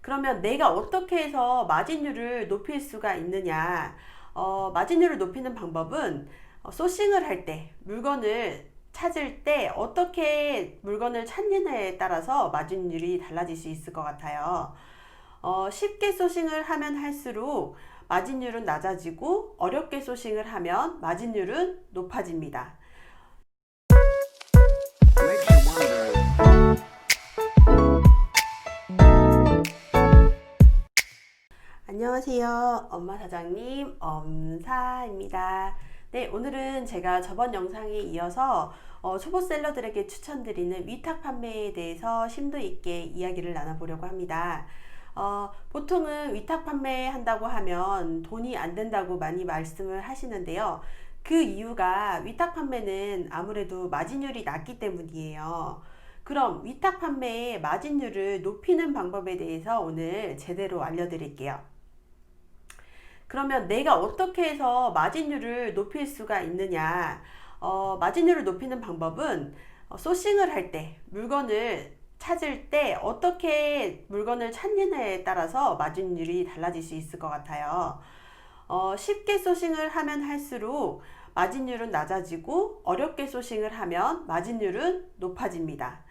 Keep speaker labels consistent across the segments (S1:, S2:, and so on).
S1: 그러면 내가 어떻게 해서 마진율을 높일 수가 있느냐? 어, 마진율을 높이는 방법은 어, 소싱을 할 때, 물건을 찾을 때 어떻게 물건을 찾느냐에 따라서 마진율이 달라질 수 있을 것 같아요. 어, 쉽게 소싱을 하면 할수록 마진율은 낮아지고 어렵게 소싱을 하면 마진율은 높아집니다. 안녕하세요. 엄마 사장님, 엄사입니다. 네, 오늘은 제가 저번 영상에 이어서 어, 초보 셀러들에게 추천드리는 위탁 판매에 대해서 심도 있게 이야기를 나눠보려고 합니다. 어, 보통은 위탁 판매 한다고 하면 돈이 안 된다고 많이 말씀을 하시는데요. 그 이유가 위탁 판매는 아무래도 마진율이 낮기 때문이에요. 그럼 위탁 판매의 마진율을 높이는 방법에 대해서 오늘 제대로 알려드릴게요. 그러면 내가 어떻게 해서 마진율을 높일 수가 있느냐? 어, 마진율을 높이는 방법은 어, 소싱을 할 때, 물건을 찾을 때 어떻게 물건을 찾느냐에 따라서 마진율이 달라질 수 있을 것 같아요. 어, 쉽게 소싱을 하면 할수록 마진율은 낮아지고 어렵게 소싱을 하면 마진율은 높아집니다.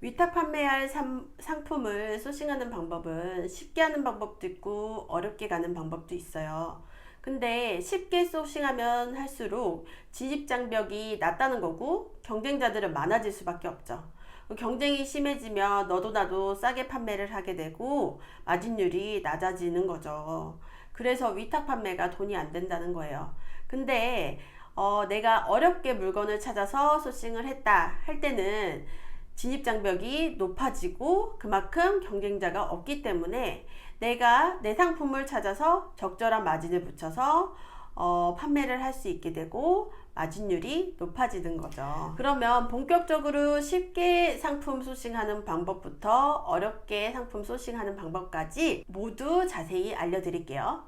S1: 위탁 판매할 상, 상품을 소싱하는 방법은 쉽게 하는 방법도 있고 어렵게 가는 방법도 있어요. 근데 쉽게 소싱하면 할수록 진입 장벽이 낮다는 거고 경쟁자들은 많아질 수밖에 없죠. 경쟁이 심해지면 너도 나도 싸게 판매를 하게 되고 마진율이 낮아지는 거죠. 그래서 위탁 판매가 돈이 안 된다는 거예요. 근데 어, 내가 어렵게 물건을 찾아서 소싱을 했다 할 때는 진입 장벽이 높아지고 그만큼 경쟁자가 없기 때문에 내가 내 상품을 찾아서 적절한 마진을 붙여서 어, 판매를 할 수 있게 되고 마진율이 높아지는 거죠. 그러면 본격적으로 쉽게 상품 소싱하는 방법부터 어렵게 상품 소싱하는 방법까지 모두 자세히 알려드릴게요.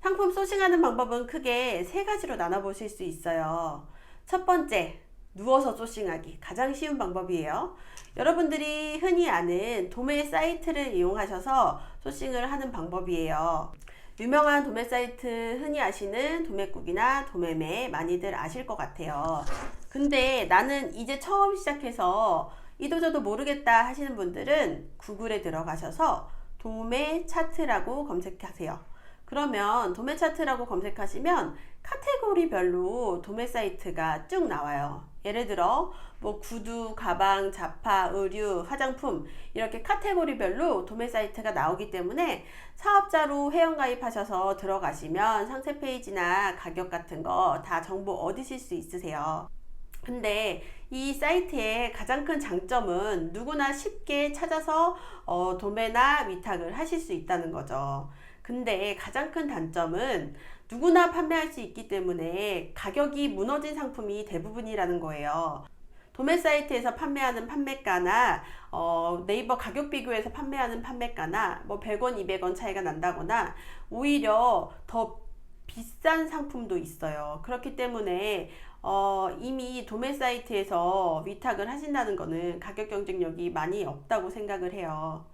S1: 상품 소싱하는 방법은 크게 세 가지로 나눠보실 수 있어요. 첫 번째, 누워서 소싱하기 가장 쉬운 방법이에요. 여러분들이 흔히 아는 도매 사이트를 이용하셔서 소싱을 하는 방법이에요. 유명한 도매 사이트 흔히 아시는 도매국이나 도매매 많이들 아실 것 같아요. 근데 나는 이제 처음 시작해서 이도저도 모르겠다 하시는 분들은 구글에 들어가셔서 도매 차트라고 검색하세요. 그러면 도매 차트라고 검색하시면 카테고리별로 도매 사이트가 쭉 나와요. 예를 들어 뭐 구두, 가방, 잡화, 의류, 화장품 이렇게 카테고리별로 도매 사이트가 나오기 때문에 사업자로 회원 가입하셔서 들어가시면 상세 페이지나 가격 같은 거 다 정보 얻으실 수 있으세요. 근데 이 사이트의 가장 큰 장점은 누구나 쉽게 찾아서 어, 도매나 위탁을 하실 수 있다는 거죠. 근데 가장 큰 단점은 누구나 판매할 수 있기 때문에 가격이 무너진 상품이 대부분이라는 거예요. 도매 사이트에서 판매하는 판매가나 어, 네이버 가격 비교에서 판매하는 판매가나 뭐 100원, 200원 차이가 난다거나 오히려 더 비싼 상품도 있어요. 그렇기 때문에 어, 이미 도매 사이트에서 위탁을 하신다는 거는 가격 경쟁력이 많이 없다고 생각을 해요.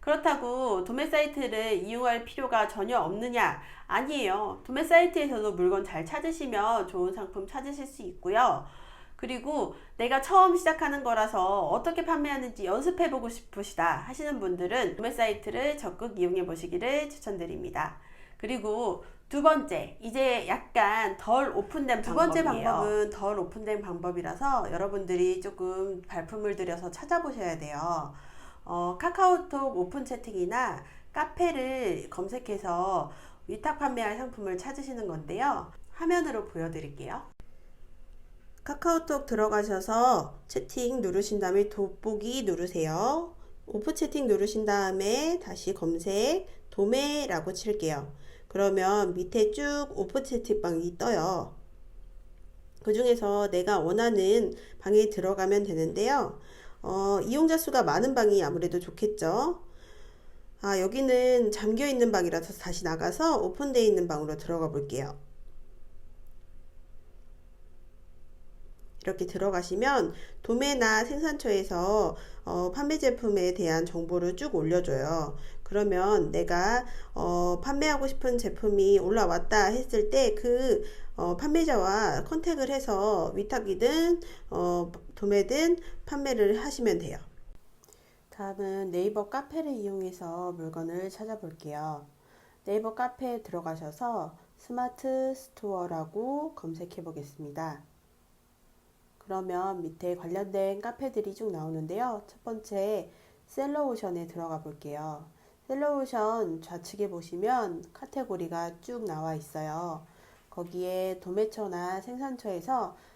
S1: 그렇다고 도매 사이트를 이용할 필요가 전혀 없느냐? 아니에요. 도매 사이트에서도 물건 잘 찾으시면 좋은 상품 찾으실 수 있고요. 그리고 내가 처음 시작하는 거라서 어떻게 판매하는지 연습해보고 싶으시다 하시는 분들은 도매 사이트를 적극 이용해 보시기를 추천드립니다. 그리고 두 번째, 이제 약간 덜 오픈된 두 번째
S2: 방법이에요.
S1: 방법은 덜 오픈된 방법이라서 여러분들이 조금 발품을 들여서 찾아보셔야 돼요. 어, 카카오톡 오픈 채팅이나 카페를 검색해서 위탁 판매할 상품을 찾으시는 건데요. 화면으로 보여드릴게요. 카카오톡 들어가셔서 채팅 누르신 다음에 돋보기 누르세요. 오픈 채팅 누르신 다음에 다시 검색 도매라고 칠게요. 그러면 밑에 쭉 오픈 채팅방이 떠요. 그 중에서 내가 원하는 방에 들어가면 되는데요. 어, 이용자 수가 많은 방이 아무래도 좋겠죠. 아, 여기는 잠겨 있는 방이라서 다시 나가서 오픈되어 있는 방으로 들어가 볼게요. 이렇게 들어가시면 도매나 생산처에서 어, 판매 제품에 대한 정보를 쭉 올려줘요. 그러면 내가 어, 판매하고 싶은 제품이 올라왔다 했을 때그 어, 판매자와 컨택을 해서 위탁이든 어, 도매든 판매를 하시면 돼요. 다음은 네이버 카페를 이용해서 물건을 찾아볼게요. 네이버 카페에 들어가셔서 스마트 스토어라고 검색해 보겠습니다. 그러면 밑에 관련된 카페들이 쭉 나오는데요. 첫 번째 셀러오션에 들어가 볼게요. 셀러오션 좌측에 보시면 카테고리가 쭉 나와 있어요. 거기에 도매처나 생산처에서 자-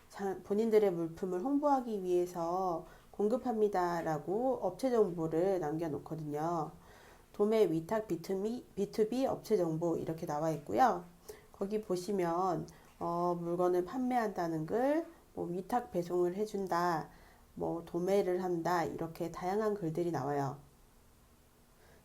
S1: 본인들의 물품을 홍보하기 위해서 공급합니다라고 업체 정보를 남겨놓거든요. 도매 위탁 B2B, B2B 업체 정보 이렇게 나와 있고요. 거기 보시면 어, 물건을 판매한다는 글, 뭐 위탁 배송을 해준다, 뭐 도매를 한다 이렇게 다양한 글들이 나와요.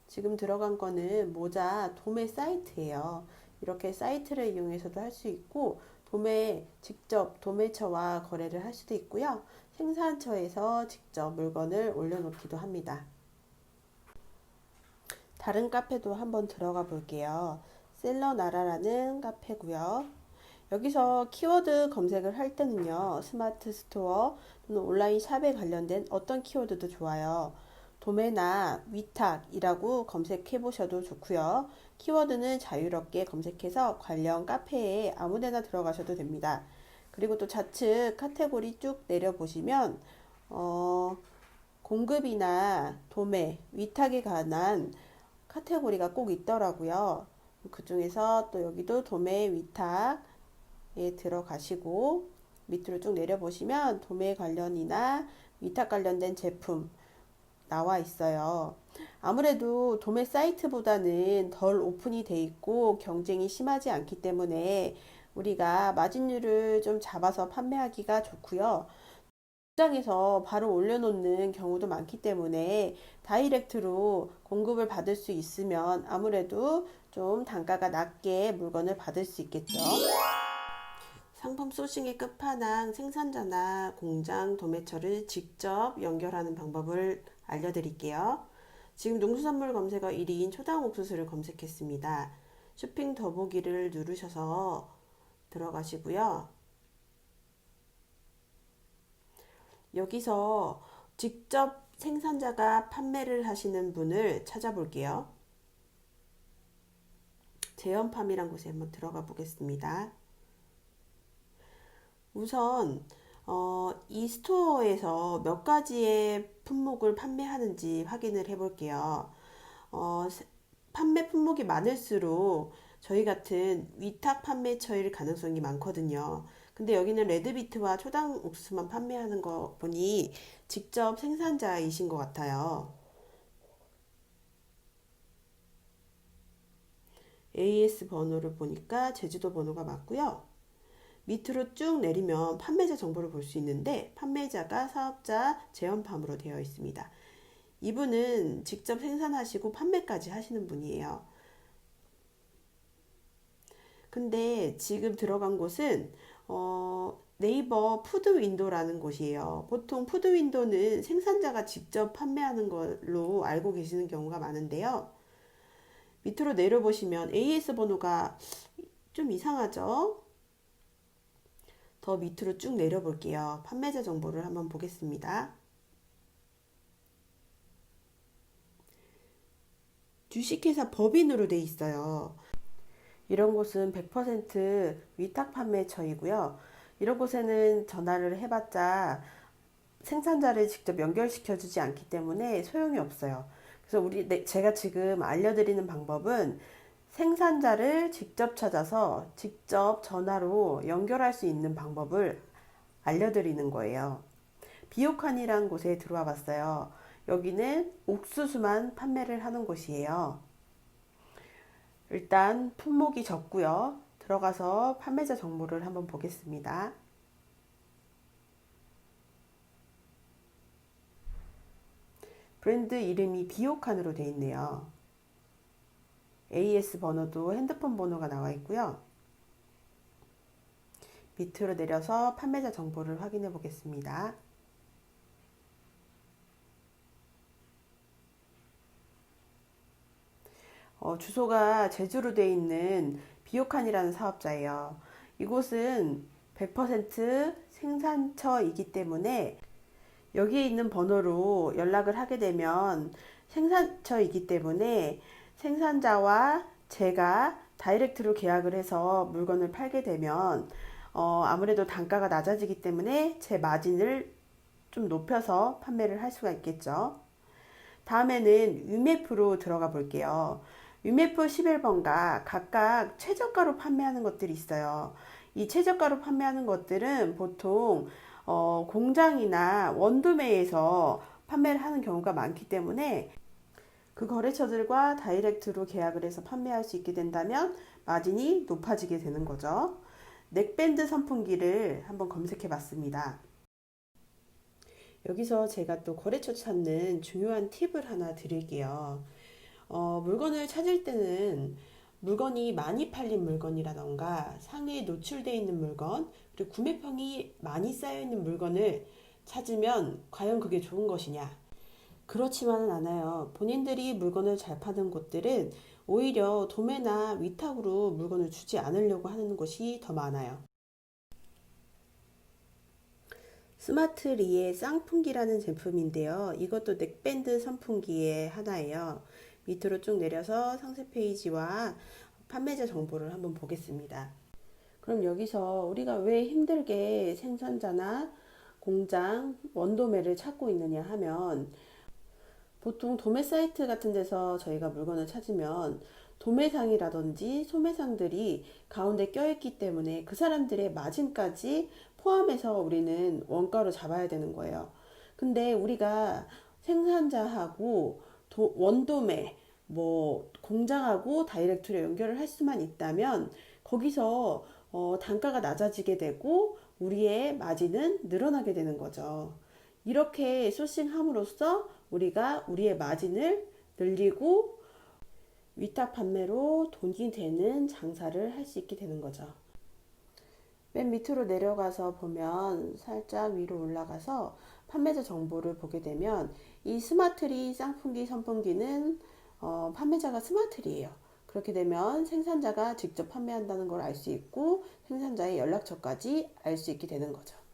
S1: 지금 들어간 거는 모자 도매 사이트예요. 이렇게 사이트를 이용해서도 할 수 있고 도매 직접 도매처와 거래를 할 수도 있고요. 생산처에서 직접 물건을 올려놓기도 합니다. 다른 카페도 한번 들어가 볼게요. 셀러나라라는 카페고요. 여기서 키워드 검색을 할 때는요. 스마트 스토어 또는 온라인 샵에 관련된 어떤 키워드도 좋아요. 도매나 위탁이라고 검색해 보셔도 좋고요. 키워드는 자유롭게 검색해서 관련 카페에 아무데나 들어가셔도 됩니다. 그리고 또 좌측 카테고리 쭉 내려보시면 어, 공급이나 도매, 위탁에 관한 카테고리가 꼭 있더라고요. 그 중에서 또 여기도 도매, 위탁에 들어가시고 밑으로 쭉 내려보시면 도매 관련이나 위탁 관련된 제품 나와 있어요. 아무래도 도매 사이트보다는 덜 오픈이 돼 있고 경쟁이 심하지 않기 때문에 우리가 마진율을 좀 잡아서 판매하기가 좋고요. 시장에서 바로 올려놓는 경우도 많기 때문에 다이렉트로 공급을 받을 수 있으면 아무래도 좀 단가가 낮게 물건을 받을 수 있겠죠. 상품 소싱의 끝판왕 생산자나 공장 도매처를 직접 연결하는 방법을 알려드릴게요. 지금 농수산물 검색어 1위인 초당 옥수수를 검색했습니다. 쇼핑 더보기를 누르셔서 들어가시고요. 여기서 직접 생산자가 판매를 하시는 분을 찾아볼게요. 제연팜이란 곳에 한번 들어가 보겠습니다. 우선 어, 이 스토어에서 몇 가지의 품목을 판매하는지 확인을 해 볼게요. 어, 세- 판매 품목이 많을수록 저희 같은 위탁 판매처일 가능성이 많거든요. 근데 여기는 레드비트와 초당 옥수수만 판매하는 거 보니 직접 생산자이신 것 같아요. AS 번호를 보니까 제주도 번호가 맞고요. 밑으로 쭉 내리면 판매자 정보를 볼 수 있는데 판매자가 사업자 제연팜으로 되어 있습니다. 이분은 직접 생산하시고 판매까지 하시는 분이에요. 근데 지금 들어간 곳은 어, 네이버 푸드 윈도라는 곳이에요. 보통 푸드 윈도는 생산자가 직접 판매하는 걸로 알고 계시는 경우가 많은데요. 밑으로 내려보시면 AS 번호가 좀 이상하죠? 더 밑으로 쭉 내려 볼게요. 판매자 정보를 한번 보겠습니다. 주식회사 법인으로 돼 있어요. 이런 곳은 100% 위탁 판매처이고요. 이런 곳에는 전화를 해봤자 생산자를 직접 연결시켜 주지 않기 때문에 소용이 없어요. 그래서 우리 네, 제가 지금 알려드리는 방법은 생산자를 직접 찾아서 직접 전화로 연결할 수 있는 방법을 알려드리는 거예요. 비오칸이란 곳에 들어와 봤어요. 여기는 옥수수만 판매를 하는 곳이에요. 일단 품목이 적고요. 들어가서 판매자 정보를 한번 보겠습니다. 브랜드 이름이 비오칸으로 되어 있네요. AS 번호도 핸드폰 번호가 나와 있고요. 밑으로 내려서 판매자 정보를 확인해 보겠습니다. 어, 주소가 제주로 돼 있는 비오칸이라는 사업자예요. 이곳은 100% 생산처이기 때문에 여기에 있는 번호로 연락을 하게 되면 생산처이기 때문에 생산자와 제가 다이렉트로 계약을 해서 물건을 팔게 되면 어, 아무래도 단가가 낮아지기 때문에 제 마진을 좀 높여서 판매를 할 수가 있겠죠. 다음에는 위메프로 들어가 볼게요. 위메프 11번가 각각 최저가로 판매하는 것들이 있어요. 이 최저가로 판매하는 것들은 보통 어, 공장이나 원도매에서 판매를 하는 경우가 많기 때문에 그 거래처들과 다이렉트로 계약을 해서 판매할 수 있게 된다면 마진이 높아지게 되는 거죠. 넥밴드 선풍기를 한번 검색해 봤습니다. 여기서 제가 또 거래처 찾는 중요한 팁을 하나 드릴게요. 어, 물건을 찾을 때는 물건이 많이 팔린 물건이라던가 상해에 노출되어 있는 물건, 그리고 구매평이 많이 쌓여 있는 물건을 찾으면 과연 그게 좋은 것이냐? 그렇지만은 않아요. 본인들이 물건을 잘 파는 곳들은 오히려 도매나 위탁으로 물건을 주지 않으려고 하는 곳이 더 많아요. 스마트 리의 쌍풍기라는 제품인데요. 이것도 넥밴드 선풍기의 하나예요. 밑으로 쭉 내려서 상세 페이지와 판매자 정보를 한번 보겠습니다. 그럼 여기서 우리가 왜 힘들게 생산자나 공장, 원도매를 찾고 있느냐 하면 보통 도매 사이트 같은 데서 저희가 물건을 찾으면 도매상이라든지 소매상들이 가운데 껴있기 때문에 그 사람들의 마진까지 포함해서 우리는 원가로 잡아야 되는 거예요. 근데 우리가 생산자하고 도- 원도매, 뭐 공장하고 다이렉트로 연결을 할 수만 있다면 거기서 어, 단가가 낮아지게 되고 우리의 마진은 늘어나게 되는 거죠. 이렇게 소싱함으로써 우리가 우리의 마진을 늘리고 위탁 판매로 돈이 되는 장사를 할 수 있게 되는 거죠. 맨 밑으로 내려가서 보면 살짝 위로 올라가서 판매자 정보를 보게 되면 이 스마트리 쌍풍기 선풍기는 어, 판매자가 스마트리예요. 그렇게 되면 생산자가 직접 판매한다는 걸 알 수 있고 생산자의 연락처까지 알 수 있게 되는 거죠.